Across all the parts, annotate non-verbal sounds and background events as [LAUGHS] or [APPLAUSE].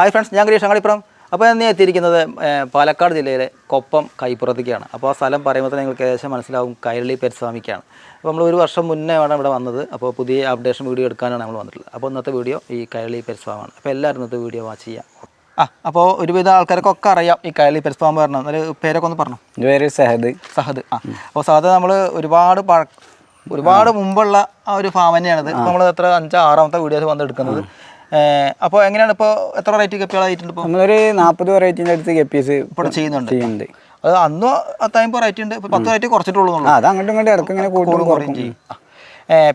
Hi friends ഞാൻ ഗിരീഷ് അങ്ങാടിപ്പുറം. അപ്പോൾ ഞാൻ എത്തിയിരിക്കുന്നത് പാലക്കാട് ജില്ലയിലെ കൊപ്പം കൈപ്പുറത്തേക്കാണ്. അപ്പോൾ ആ സ്ഥലം പറയുമ്പോൾ തന്നെ നിങ്ങൾക്ക് ഏകദേശം മനസ്സിലാവും കൈരളി പെരുസ്വാമിക്കാണ്. അപ്പോൾ നമ്മൾ ഒരു വർഷം മുന്നേ ആണ് ഇവിടെ വന്നത്. അപ്പോൾ പുതിയ അപ്ഡേഷൻ വീഡിയോ എടുക്കാനാണ് നമ്മൾ വന്നിട്ടുള്ളത്. അപ്പോൾ ഇന്നത്തെ വീഡിയോ ഈ കൈരളി പെരുസ്വാമാണ്. അപ്പോൾ എല്ലാവരും ഇന്നത്തെ വീഡിയോ വാച്ച് ചെയ്യാം. ആ അപ്പോൾ ഒരുവിധ ആൾക്കാർക്കൊക്കെ അറിയാം ഈ കൈരളി പെരുസ്വാമി പറഞ്ഞ ഒരു പേരൊക്കെ ഒന്ന് പറഞ്ഞു? എന്റെ പേര് സഹദ്. സഹദ് ആ. അപ്പോൾ സഹദ് നമ്മൾ ഒരുപാട് പഴ ഒരുപാട് മുമ്പുള്ള ആ ഒരു ഫാം തന്നെയാണിത്. നമ്മൾ എത്ര അഞ്ചോ ആറാമത്തെ വീഡിയോസ് വന്നെടുക്കുന്നത് അപ്പോൾ എങ്ങനെയാണ് ഇപ്പോൾ എത്ര റേറ്റ് കപ്പികളായിട്ടുണ്ട് ഇപ്പോൾ നമ്മളൊരു നാൽപ്പത് വെറൈറ്റിന്റെ അടുത്ത് കപ്പീസ് ഇപ്പോൾ ചെയ്യുന്നുണ്ട്. ചെയ്യുന്നുണ്ട്. അത് അന്നും അത്തായും റേറ്റ് ഉണ്ട്. ഇപ്പോൾ പത്ത് റേറ്റ് കുറച്ചിട്ടുള്ളൂ അത് അങ്ങോട്ടും ഇങ്ങോട്ടും ഇടയ്ക്ക് ഇങ്ങനെ കൂടുതൽ കുറയും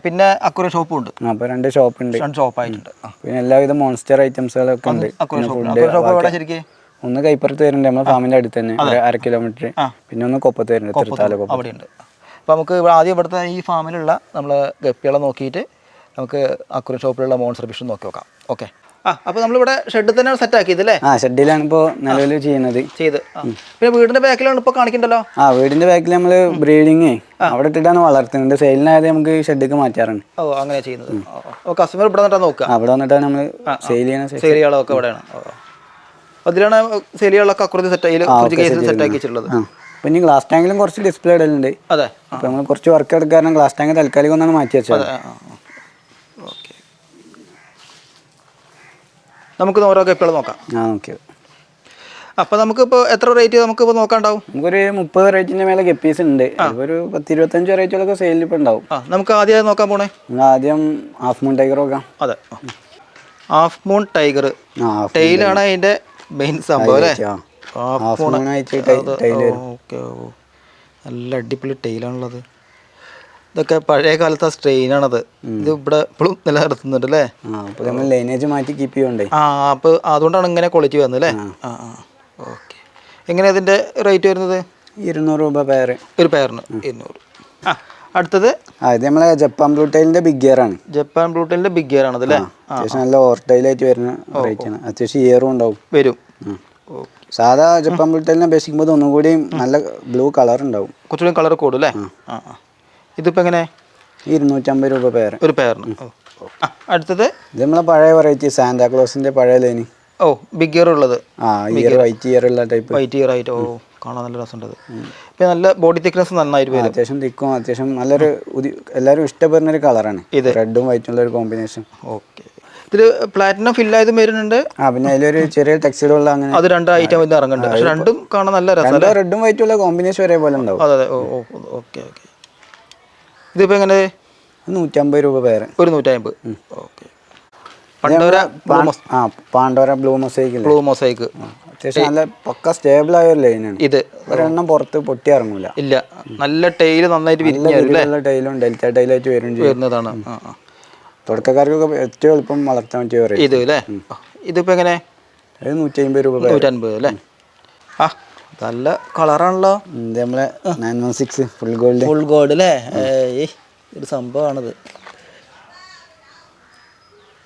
പിന്നെ അക്കുറ ഷോപ്പും ഉണ്ട്. അപ്പോൾ രണ്ട് ഷോപ്പ് ഉണ്ട്. രണ്ട് ഷോപ്പായിട്ടുണ്ട് ആയിട്ടുണ്ട്. പിന്നെ എല്ലാവിധ മോൺസ്റ്റർ ഐറ്റംസുകളൊക്കെ ഉണ്ട്. അക്കുറ ഷോപ്പ് എവിടെ ശരിക്കും? ഒന്ന് കൈപ്പുറത്ത് വരുന്നുണ്ട്. നമ്മുടെ ഫാമിന്റെ അടുത്ത് തന്നെ. അര കിലോമീറ്റർ പിന്നെ ഒന്ന് കൊപ്പത്ത് വരുന്നുണ്ട്. കൊപ്പം അവിടെയുണ്ട്. അപ്പോൾ നമുക്ക് ആദ്യം ഇവിടുത്തെ ഈ ഫാമിലുള്ള നമ്മൾ ഗപ്പികളെ നോക്കിയിട്ട് നമുക്ക് അക്കുറി ഷോപ്പിലുള്ള മോൺസർ ഫിഷ് നോക്കി നോക്കാം. ഓക്കെ. ആ അപ്പോൾ നമ്മളിവിടെ ഷെഡിൽ തന്നെയാണ് സെറ്റ് ആക്കിയത് അല്ലേ ആ ഷെഡിലാണ് ഇപ്പോ നിലവിൽ ചെയ്യുന്നത്. ചെയ്ത്. പിന്നെ വീടിന്റെ ബാക്കിലാണ് ഇപ്പോൾ കാണിക്കണ്ടല്ലോ? ആ വീടിന്റെ ബാക്കിൽ നമ്മൾ ബ്രീഡിങ് അവിടെ ഇട്ടിട്ടാണ് വളർത്തുന്നത്. സെയിലിനായത് നമുക്ക് ഷെഡിലേക്ക് മാറ്റാറുണ്ട്. ഓ അങ്ങനെ ചെയ്യുന്നത്. ഓ കസ്റ്റമർ ഇവിടെ വന്നിട്ടാ നോക്കുക. അവിടെ വന്നിട്ടാണ് നമ്മൾ സെയിൽ ചെയ്യണ ഇവിടെയാണ്. ഓ അതിലാണ് സെലികളൊക്കെ അക്കുറത്ത് സെറ്റ് ആയി കേസിൽ സെറ്റ് ആക്കി വെച്ചിട്ടുള്ളത് ഇനി ഗ്ലാസ് ടാങ്കിലും കുറച്ച് ഡിസ്പ്ലേ ഇടലുണ്ട്. അതെ. അപ്പോൾ നമ്മൾ കുറച്ച് വർക്ക് എടുക്കാൻ ഗ്ലാസ് ടാങ്ക് തൽക്കാലിക ഒന്നാണ് മാറ്റി വെച്ചത് നമുക്ക് ഓരോ കപ്പികൾ നോക്കാം. ആ ഓക്കെ. അപ്പോൾ നമുക്കിപ്പോൾ എത്ര റേറ്റ് നമുക്ക് നമുക്കിപ്പോൾ നോക്കാണ്ടാവും നമുക്കൊരു മുപ്പത് റേറ്റിന്റെ മേലെ ഗപ്പീസ് ഉണ്ട്. ഒരു പത്ത് ഇരുപത്തഞ്ച് റേറ്റുകളൊക്കെ സെയിലിൽ ഇപ്പൊ ഉണ്ടാവും. നമുക്ക് ആദ്യം നോക്കാൻ പോണേ? ആദ്യം ഹാഫ് മൂൺ ടൈഗർ നോക്കാം. അതെ. ഹാഫ് മൂൺ ടൈഗർ ടൈലാണ് അതിന്റെ മെയിൻ സംഭവം അല്ലേ? Half moon tile okay okay നല്ല അടിപൊളി ടൈലാണുള്ളത് ഇതൊക്കെ പഴയ കാലത്തെ സ്ട്രെയിനാണത്. ഇത് ഇവിടെ ഇപ്പോഴും നിലനിർത്തുന്നുണ്ട് അല്ലേ ലൈനേജ് മാറ്റി കീപ്പ് ചെയ്യണ്ടേ ആ അപ്പോൾ അതുകൊണ്ടാണ് ഇങ്ങനെ ക്വാളിറ്റി വന്നത് അല്ലേ ആ ആ. ഓക്കെ എങ്ങനെ ഇതിന്റെ റേറ്റ് വരുന്നത്? ഇരുന്നൂറ് രൂപ പെയർ ഒരു പെയറിന് ഇരുന്നൂറ്. ആ അടുത്തത് ഇത് നമ്മളെ ജപ്പാൻ ബ്ലൂ ടൈലിന്റെ ബിഗ് ഗിയർ ആണ്. ജപ്പാൻ ബ്ലൂടൈലിന്റെ ബിഗ് ഗിയർ ആണത് അല്ലേ അത്യാവശ്യം നല്ല ഓവർടൈലായിട്ട് വരുന്ന റേറ്റ് ആണ്. അത്യാവശ്യം ഇയറും ഉണ്ടാവും. വരും. സാധാ ജപ്പാൻ ബ്ലൂ ടൈലിനെ അപേക്ഷിക്കുമ്പോൾ ഒന്നും കൂടി നല്ല ബ്ലൂ കളർ ഉണ്ടാവും. കുറച്ചുകൂടി കളർ കൂടും അല്ലേ? ആ ആ. ഇതിപ്പോൾ എങ്ങനെ? ഇരുന്നൂറ്റമ്പത് രൂപ പേര് ഒരു പേരിന്. ആ അടുത്തത്? ഇത് നമ്മളെ പഴയ വെറൈറ്റി സാന്താക്ലോസിന്റെ പഴയ ലൈനി ഓ ബിഗ് ഇയർ ഉള്ളത്. ആ ഇയർ വൈറ്റ് ഇയർ ഉള്ള ടൈപ്പ് വൈറ്റ് ഇയർ ആയിട്ട്. ഓ കാണാൻ നല്ല രസമുണ്ട് ഇപ്പം നല്ല ബോഡി തിക്നെസ് നന്നായിട്ട് വരും. അത്യാവശ്യം തിക്കും അത്യാവശ്യം നല്ലൊരു എല്ലാവരും ഇഷ്ടപ്പെടുന്ന ഒരു കളറാണ് ഇത്. റെഡും വൈറ്റും ഉള്ള ഒരു കോമ്പിനേഷൻ ഓക്കെ ഇതിൽ പ്ലാറ്റിനം ഫില്ലായതും വരുന്നുണ്ട്. ആ പിന്നെ അതിലൊരു ചെറിയ ടെക്സ്റ്റൈലുള്ള അങ്ങനെ അത് രണ്ട് ഐറ്റം ഇറങ്ങുന്നുണ്ട്. പക്ഷെ രണ്ടും കാണാൻ നല്ല രസം റെഡും വൈറ്റും ഉള്ള കോമ്പിനേഷൻ ഒരേപോലെ ഉണ്ടാവും. അതെ അതെ. Okay okay. ഇതിപ്പോൾ എങ്ങനെ? നൂറ്റമ്പത് രൂപ പേര്. ഒരു നൂറ്റമ്പത്. ഓക്കെ. പണ്ടോര ആ Pandora blue mosaic blue mosaic. അത്യാവശ്യം നല്ല പക്ക സ്റ്റേബിൾ ആയ ഒരു ലൈനാണ്. ഇത്. ഒരെണ്ണം പുറത്ത് പൊട്ടി ഇറങ്ങൂല. ഇല്ല. നല്ല ടൈൽ നന്നായിട്ട് നല്ല ടൈലും ഡെൽറ്റ ടൈലായിട്ട് വരും വരുന്നതാണ്. തുടക്കക്കാർക്കൊക്കെ ഏറ്റവും എളുപ്പം വളർത്താൻ പറ്റിയ ഇത് അല്ലേ ഇതിപ്പോ എങ്ങനെ? നൂറ്റി അമ്പത് രൂപ നൂറ്റമ്പത് അല്ലേ നല്ല കളറാണല്ലോ. നമ്മളെ nine one six full gold full gold അല്ലേ ഒരു സംഭവമാണത്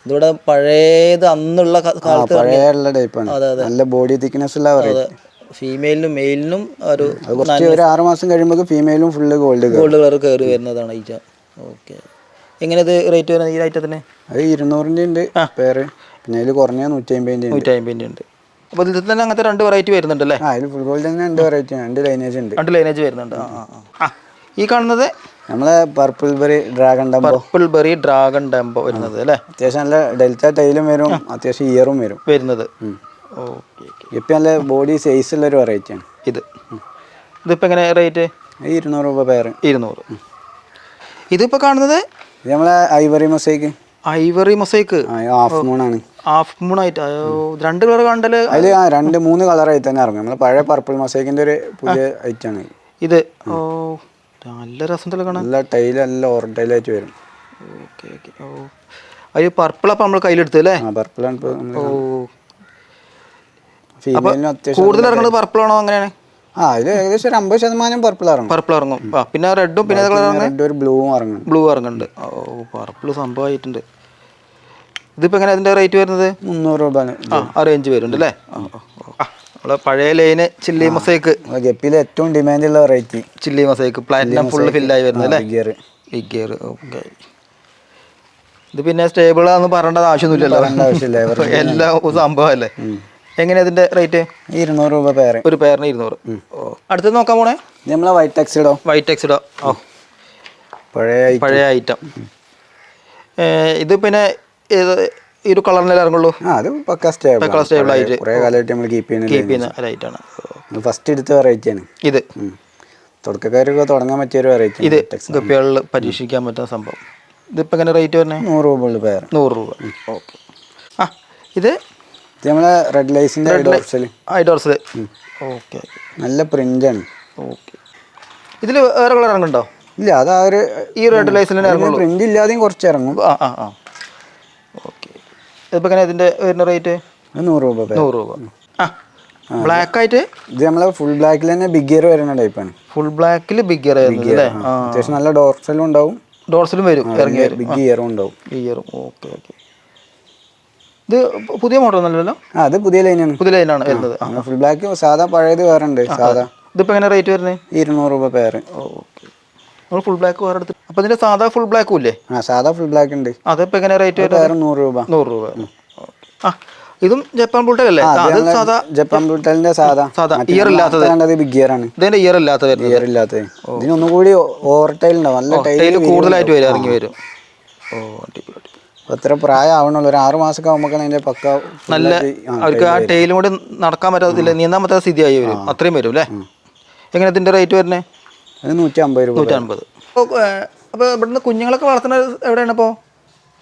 ഇതിവിടെ പഴയത് അന്നുള്ള കാലത്ത് ടൈപ്പാണ്. നല്ല ബോഡി തിക്നെസ് ഉള്ള ഫീമെയിലിനും മെയിലിനും ഒരു ഒരു ആറ് മാസം കഴിയുമ്പോൾ ഫീമെയിലും ഫുള്ള് ഗോൾഡ് ഗോൾഡ് കളർ കയറി വരുന്നതാണ് ഈച്ച ഓക്കെ. എങ്ങനെ ഇത് റേറ്റ് വരുന്നത് ഈ ഐറ്റത്തിന്? അത് ഇരുന്നൂറിന്റെ ഉണ്ട് പേര് പിന്നെ അതിൽ കുറഞ്ഞ നൂറ്റി അമ്പതിന്റെ നൂറ്റി അമ്പതിന്റെ ഉണ്ട്. അപ്പോൾ ഇതിൽ തന്നെ അങ്ങനത്തെ രണ്ട് വെറൈറ്റി വരുന്നുണ്ട് അല്ലേ ആ ഇത് ഫുൾ ഗോൾഡ് തന്നെ രണ്ട് വെറൈറ്റി രണ്ട് ലൈനേജ് ഉണ്ട്. രണ്ട് ലൈനേജ് വരുന്നുണ്ട്. ആ ഈ കാണുന്നത്? നമ്മളെ purple berry dragon dumbo purple berry dragon dumbo വരുന്നത് അല്ലേ? അത്യാവശ്യം നല്ല ഡെൽറ്റ ടൈലും വരും അത്യാവശ്യം ഇയറും വരും. വരുന്നത്. ഓക്കെ ഇപ്പം നല്ല ബോഡി സൈസ് ഉള്ള ഒരു വെറൈറ്റിയാണ് ഇത്. ഇതിപ്പോൾ എങ്ങനെ റേറ്റ് ഇരുന്നൂറ് രൂപ പേര് ഇരുന്നൂറ്. ഇതിപ്പോൾ കാണുന്നത്? നമ്മളെ ivory mosaic ivory mosaic half moon ആണ്. ഹാഫ് മൂൺ ആയിട്ട് രണ്ട് കളർ കണ്ടൽ അതിൽ ആ രണ്ട് മൂന്ന് കളറായി തന്നെ ഇറങ്ങും. നമ്മൾ പഴയ പർപ്പിൾ മസേക്കിന്റെ ഒരു പുതിയ ഐറ്റാണ് ഇത്. ഓ നല്ല രസം കാണാൻ. നല്ല ടൈൽ നല്ല ഓറൻ ടൈലായിട്ട് വരും. ഓക്കെ ഓക്കെ ഓ. അത് പർപ്പിൾ അപ്പം നമ്മൾ കയ്യിലെടുത്ത് അല്ലേ? പർപ്പിളാണ് ഓ. കൂടുതൽ ഇറങ്ങുന്നത് പർപ്പിൾ ആണോ അങ്ങനെയാണ്? ആ ഇത് ഏകദേശം ഒരു അമ്പത് ശതമാനം പർപ്പിൾ ഇറങ്ങും. പർപ്പിൾ ഇറങ്ങും. പിന്നെ റെഡും പിന്നെ കളർ ബ്ലൂവും ഇറങ്ങും ബ്ലൂ ഇറങ്ങുന്നുണ്ട്. ഓ പർപ്പിൾ സംഭവമായിട്ടുണ്ട്. ഇതിപ്പോൾ എങ്ങനെ അതിന്റെ റേറ്റ് വരുന്നത്? മുന്നൂറ് രൂപ ആ ആ റേഞ്ച് വരുന്നുണ്ട് അല്ലേ. നമ്മളെ പഴയ ലൈന് ചില്ലി മൊസൈക്ക് ഗപ്പിയിലെ ഏറ്റവും ഡിമാൻഡ് ഉള്ള variety chilli mosaic platinum full ഫില്ലായി വരുന്നത് അല്ലേ? ഗിയർ ബിഗ് ഗിയർ ഓക്കെ ഇത് പിന്നെ സ്റ്റേബിൾ ആണെന്ന് പറയേണ്ടത് ആവശ്യമൊന്നുമില്ലല്ലോ. [LAUGHS] എല്ലാ സംഭവമല്ലേ? എങ്ങനെയാ ഇതിന്റെ റേറ്റ് ഇരുന്നൂറ് രൂപ പേര് ഒരു പേരിന് ഇരുന്നൂറ്. അടുത്തത് നോക്കാൻ പോണേ നമ്മളെ വൈറ്റ് ടെക്സിഡോ വൈറ്റ് ടെക്സിഡോ ഓ. പഴയ പഴയ ഐറ്റം ഇത് പിന്നെ ഏത് ഈ ഒരു കളറിനെ ഇറങ്ങുള്ളൂ? ആ അത് പക്കാ സ്റ്റേബിൾ പക്കാ സ്റ്റേബിൾ ആയിട്ട്. കുറേ കാലമായിട്ട് നമ്മൾ കീപ്പ് ചെയ്യുന്ന ലൈറ്റാണ് ഫസ്റ്റ് എടുത്ത വെറൈറ്റിയാണ് ഇത്. തുടക്കക്കാരൊക്കെ തുടങ്ങാൻ പറ്റിയ ഒരു വെറൈറ്റി ഇത് ഗപ്പികളിൽ പരീക്ഷിക്കാൻ പറ്റുന്ന സംഭവം. ഇതിപ്പോൾ എങ്ങനെ റേറ്റ് വരണേ? നൂറ് രൂപ ഉള്ളു പേര് നൂറ് രൂപ. ഓക്കെ. ആ ഇത്? ഇത് നമ്മളെ റെഡ് ഡോർസൽ ഐഡോർസിൽ ഓക്കെ. നല്ല പ്രിന്റാണ് ഓക്കെ. ഇതിൽ വേറെ കളർ ഇറങ്ങുന്നുണ്ടോ? ഇല്ല അതാ ആ ഒരു ഈ റെഡ് ലൈസിൽ പ്രിന്റ് ഇല്ലാതെയും കുറച്ച് ഇറങ്ങും. ആ ആ ആ. ഇതിപ്പോൾ എങ്ങനെ ഇതിന്റെ വരുന്ന റേറ്റ് നൂറ് രൂപ പേര് നൂറ് രൂപ. ആ ബ്ലാക്ക് ആയിട്ട് ഇത് നമ്മളെ ഫുൾ ബ്ലാക്കിൽ തന്നെ ബിഗ് ഗിയർ വരുന്ന ടൈപ്പാണ് ഫുൾ ബ്ലാക്കിൽ ബിഗ് ഗിയർ ആയിരുന്നു അല്ലേ? ആ. അത്യാവശ്യം നല്ല ഡോർസലും ഉണ്ടാവും. ഡോർസിലും വരും ഇറങ്ങി വരും. ബിഗ് ഗിയറും ഉണ്ടാവും. ഗിയറും ഓക്കെ ഓക്കെ. ഇത് പുതിയ മോഡൽ ഒന്നല്ലല്ലോ ആ അത് പുതിയ ലൈനാണ് പുതിയ ലൈനാണ് വരുന്നത്. ഫുൾ ബ്ലാക്ക് സാധാ പഴയത് വേറെ ഉണ്ട് സാധാ. ഇതിപ്പോ എങ്ങനെ റേറ്റ് വരുന്നത്? ഇരുന്നൂറ് രൂപ പേര് ഓക്കെ. നമ്മൾ ഫുൾ ബ്ലാക്ക് വേറെ എടുത്ത് അപ്പോൾ ഇതിന്റെ സാധാ ഫുൾ ബ്ലാക്കും ഇല്ലേ ആ സാധാ ഫുൾ ബ്ലാക്ക് ഉണ്ട്. അതിപ്പോൾ എങ്ങനെ റേറ്റ് വരുന്നത്? പേര് നൂറ് രൂപ. നൂറ് രൂപ. ആ ഇതും ജപ്പാൻ ബുൾട്ടൻ അല്ലേ? അത് സാധാ ജപ്പാൻ ബുൾട്ടലിന്റെ സാധാ. സാധാ, ഇയർ ഇല്ലാത്തത്. കണ്ടത് ബിഗ് ഇയർ ആണ്. ഇതിന്റെ ഇയർ ഇല്ലാത്ത വരുന്നത്. ഗിയർ ഇല്ലാത്തത്. ഇതിനൊന്നും കൂടി ഓവർ ടൈൽ ഉണ്ടാവും. നല്ല ടൈൽ കൂടുതലായിട്ട് വരും ഇറങ്ങി വരും. ഓ അടിപൊളി അടിപൊളി. എത്ര പ്രായം ആവണുള്ളൂ ഒരു ആറ് മാസം ആകുമ്പോൾ അതിന്റെ പക്ക നല്ല അവർക്ക് ആ ടൈലും കൂടി നടക്കാൻ പറ്റാത്തില്ല നീന്താൻ പറ്റാത്ത സ്ഥിതിയായി വരും. അത്രയും വരും അല്ലേ? എങ്ങനെ ഇതിന്റെ റേറ്റ് വരുന്നത്? നൂറ്റി അമ്പത് രൂപ നൂറ്റമ്പത്. അപ്പോൾ ഇവിടുന്ന് കുഞ്ഞുങ്ങളൊക്കെ വളർത്തുന്നത് എവിടെയാണ് ഇപ്പോൾ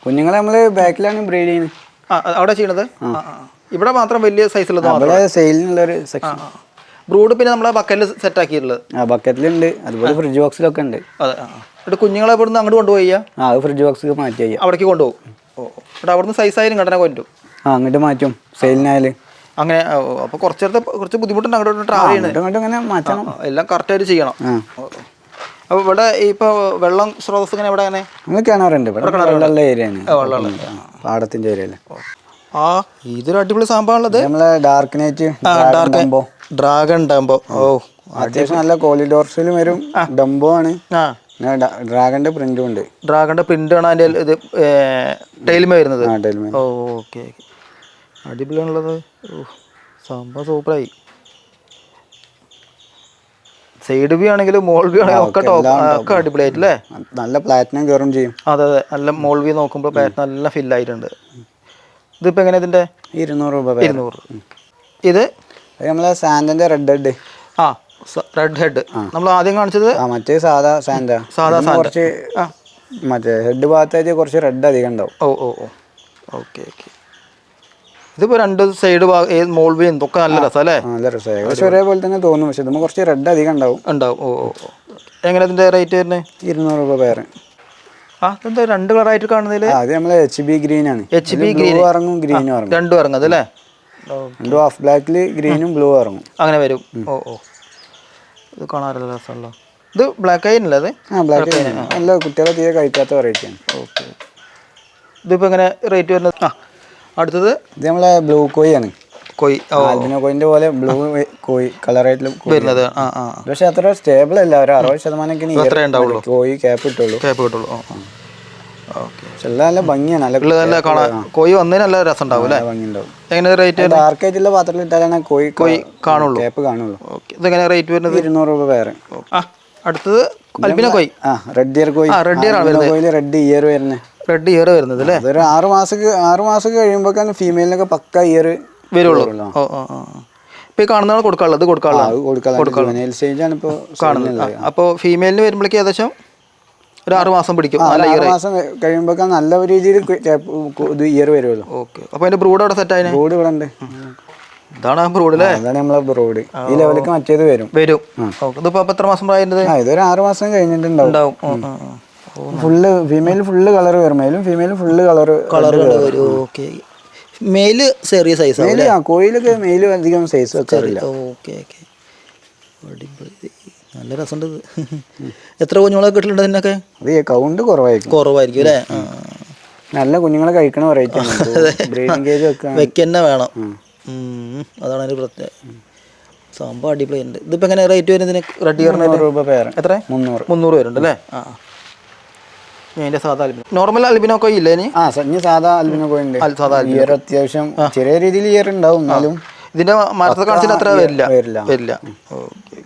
കുഞ്ഞുങ്ങളെ നമ്മൾ ബാക്കിലാണ് ബ്രീഡ് ചെയ്യുന്നത്. ആ അവിടെ ചെയ്യണത്. ഇവിടെ മാത്രം വലിയ സൈസിലുള്ളത് അവിടെ സെക്ഷൻ ബ്രൂഡ് പിന്നെ നമ്മളെ ബക്കറ്റിൽ സെറ്റ് ആക്കിയിട്ടുള്ളത്. ആ ബക്കറ്റിലുണ്ട് അതുപോലെ ഫ്രിഡ്ജ് ബോക്സിലൊക്കെ ഉണ്ട്. അതെ എന്നിട്ട് കുഞ്ഞുങ്ങളെ ഇവിടുന്ന് അങ്ങോട്ട് കൊണ്ടുപോയി ആ ഫ്രിഡ്ജ് ബോക്സിൽ മാറ്റി അവിടേക്ക് കൊണ്ടുപോകും. ഓ ഇവിടെ അവിടുന്ന് സൈസായാലും കണ്ടനെ കൊണ്ടും ആ അങ്ങോട്ട് മാറ്റും. സെയിലിനായാലും അങ്ങനെ അപ്പോൾ കുറച്ച് കുറച്ച് ബുദ്ധിമുട്ടുണ്ട്. അങ്ങോട്ട് ട്രാവൽ ചെയ്യണം. എല്ലാം കറക്റ്റായിട്ട് ചെയ്യണം. അപ്പൊ അപ്പോൾ ഇവിടെ ഇപ്പോൾ വെള്ളം സ്രോതസ് ഇങ്ങനെ ഇവിടെ അങ്ങനെ നമ്മൾ കിണറുണ്ട്. ഇവിടെ വെള്ളമുള്ള ഏരിയയാണ് പാടത്തിന്റെ ഏരിയയിൽ ആ ഇതൊരു അടിപൊളി സംഭവമാണുള്ളത്. നമ്മളെ dark night dark dragon dumbo ഓ അത്യാവശ്യം നല്ല കോളിഡോർസിലും വരും. ഡംബോ ആണ്. ഡ്രാഗന്റെ പ്രിന്റും ഉണ്ട്. ഡ്രാഗന്റെ പ്രിന്റ് ആണ് അതിന്റെ ഇത് ടൈലിമ വരുന്നത്. Okay okay. അടിപൊളിയാണുള്ളത്. ഓ സംഭവം സൂപ്പറായി. സൈഡ് വ്യൂ ആണെങ്കിലും മോൾ വ്യൂ ആണെങ്കിലും ഒക്കെ ടോപ്പ് ഒക്കെ അടിപൊളിയായിട്ട് അല്ലേ നല്ല പ്ലാറ്റിനം കയറും ചെയ്യും. അതെ അതെ നല്ല മോൾ വ്യൂ നോക്കുമ്പോൾ ബാറ്റ് നല്ല ഫിൽ ആയിട്ടുണ്ട്. ഇതിപ്പോൾ എങ്ങനെ ഇതിന്റെ ഇരുന്നൂറ് രൂപ ഇരുന്നൂറ്. ഇത്? നമ്മളെ സാന്റിന്റെ റെഡ് ഹെഡ് ആ റെഡ് ഹെഡ് നമ്മൾ ആദ്യം കാണിച്ചത്? മറ്റേ സാധാ സാൻഡാ സാധാ കുറച്ച് മറ്റേ ഹെഡ് ഭാഗത്തായിട്ട് കുറച്ച് റെഡ് അധികം ഉണ്ടാവും. ഓ ഓ ഓ. Okay okay. ഇതിപ്പോൾ രണ്ട് സൈഡ് ഏത് മോൾ വ്യൂ എന്തൊക്കെ നല്ല രസം അല്ലേ? നല്ല രസമായി ഏകദേശം ഒരേപോലെ തന്നെ തോന്നും. പക്ഷെ ഇതുമ്പോൾ കുറച്ച് റെഡ് അധികം ഉണ്ടാവും. ഉണ്ടാവും. ഓ എങ്ങനെ അതിന്റെ റേറ്റ് വരുന്നത് ഇരുന്നൂറ് രൂപ പേര് ആ എന്താ രണ്ട് കളറായിട്ട് കാണുന്നതിൽ അത് നമ്മളെ എച്ച് ബി ഗ്രീൻ ആണ്. എച്ച് ബി ഗ്രീൻ ഇറങ്ങും ഗ്രീനും ഇറങ്ങും രണ്ടും ഇറങ്ങും അല്ലേ ഓ രണ്ടും ഹാഫ് ബ്ലാക്കിൽ ഗ്രീനും ബ്ലൂ ഇറങ്ങും അങ്ങനെ വരും. ഓ ഓ. ഇത് കാണാറില്ല രസമല്ലോ ഇത് ബ്ലാക്ക് ആയില്ലേ അത് ആ ബ്ലാക്ക് നല്ല കുട്ടികളെ തീരെ കഴിക്കാത്ത വെറൈറ്റിയാണ് ഓക്കെ. ഇതിപ്പോൾ എങ്ങനെ റേറ്റ് വരുന്നത്? ആ അടുത്തത്? ഇത് നമ്മളെ ബ്ലൂ കോയി ആണ്. കോയി. ആൽബിനോ കോയിന്റെ പോലെ ബ്ലൂ കോയി കളറായിട്ടുള്ള വരുന്നത്. ആ ആ പക്ഷെ അത്ര സ്റ്റേബിൾ അല്ല. ഒരു അറുപത് ശതമാനം കോയി ക്യാപ്പ് ഇട്ടുള്ളൂ. ക്യാപ്പ് കിട്ടുള്ളൂ പക്ഷെ നല്ല ഭംഗിയാണ്. നല്ല നല്ല കാണാൻ കൊയ് വന്നതിന് നല്ല രസം ഉണ്ടാവും അല്ലേ? ഭംഗിയുണ്ടാവും. എങ്ങനെ റേറ്റ് ഡാർക്ക് ആയിട്ടുള്ള പാത്രത്തിൽ ഇട്ടാലാണ് കോയി കോയി കാണുള്ളൂ. ക്യാപ്പ് കാണുള്ളൂ. ഇതെങ്ങനെ റേറ്റ് വരുന്നത്? ഇരുന്നൂറ് രൂപ വേറെ. അടുത്തത് അൽബിന കോയി. ആ റെഡ് ഇയർ കോയി. ആ റെഡ് ഇയർ ആണ് കോയിൽ റെഡ് ഇയർ വരുന്നത്. റെഡ് ഇയർ വരുന്നത് അല്ലേ? ഒരു ആറ് മാസം ആറ് മാസം കഴിയുമ്പോഴേക്കാണ് ഫീമെയിലിനൊക്കെ പക്ക ഇയർ വരുള്ളൂ. ഓ ഓ ഇപ്പോൾ ഈ കാണുന്നതാണ് കൊടുക്കാനുള്ളത് കൊടുക്കാനുള്ളത്. സ്റ്റേജ് ആണ് ഇപ്പോൾ കാണുന്നത്. അപ്പോൾ ഫീമെയിലിന് വരുമ്പോഴേക്ക് ഏകദേശം ഒരു ആറ് മാസം പിടിക്കും. നല്ല ഇയർ മാസം കഴിയുമ്പോഴേക്കാണ് നല്ല രീതിയിൽ ഇത് ഇയർ വരുമല്ലോ ഓക്കെ. അപ്പോൾ അതിന്റെ ബ്രൂഡ് അവിടെ സെറ്റ് ആയിരുന്നു ബ്രൂഡ് ഇവിടെ ഉണ്ട്. ഇതാണ് ബ്രൂഡ് അല്ലേ? അതാണ് നമ്മളെ ബ്രൂഡ് ഈ ലെവലിലേക്ക് മറ്റേത് വരും. വരും. ഇതിപ്പോ എത്ര മാസം പ്രായം ഇതൊരു ആറ് മാസം കഴിഞ്ഞിട്ടുണ്ടാവും. ഫുള്ള് ഫീമെയിൽ ഫുള്ള് കളർ വരും മെയിലും ഫീമെയിലും ഫുള്ള് കളർ കളർ വരും. ഓക്കെ മെയിൽ ചെറിയ സൈസ് മെയിൽ ആ കോയിലൊക്കെ മേൽ അധികം സൈസ് വെക്കാറില്ല. ഓക്കെ ഓക്കെ നല്ല രസമുണ്ട് [LAUGHS] എത്ര കുഞ്ഞുങ്ങളെ കിട്ടലുണ്ട് അതിനൊക്കെ അത് കൗണ്ട് കുറവായിരിക്കും. കുറവായിരിക്കും അല്ലേ? നല്ല കുഞ്ഞുങ്ങളെ കഴിക്കണ [LAUGHS] വെറൈറ്റി വെക്കന്നെ വേണം. അതാണ് അതിന് പ്രത്യേക സംഭവം അടിപൊളി ഉണ്ട് ഇതിപ്പോ എങ്ങനെ റേറ്റ് വരുന്നതിന് റെഡി രൂപ പേര് എത്ര മുന്നൂറ്. മുന്നൂറ് പേരുണ്ട് അല്ലേ ആ. അതിന്റെ സാധാ അൽബിനോ നോർമൽ അൽബിനോ കോയി ഇല്ലേ ഇനി? ആ ഇനി സാധാ അൽബിനോ കോയി ഉണ്ട്. സാധാ ഇയർ അത്യാവശ്യം ചെറിയ രീതിയിൽ ഇയർ ഉണ്ടാവും എന്നാലും ഇതിന്റെ മരത്തെ കാണിച്ചിട്ട് അത്ര വരില്ല. വരില്ല. വരില്ല. ഓക്കെ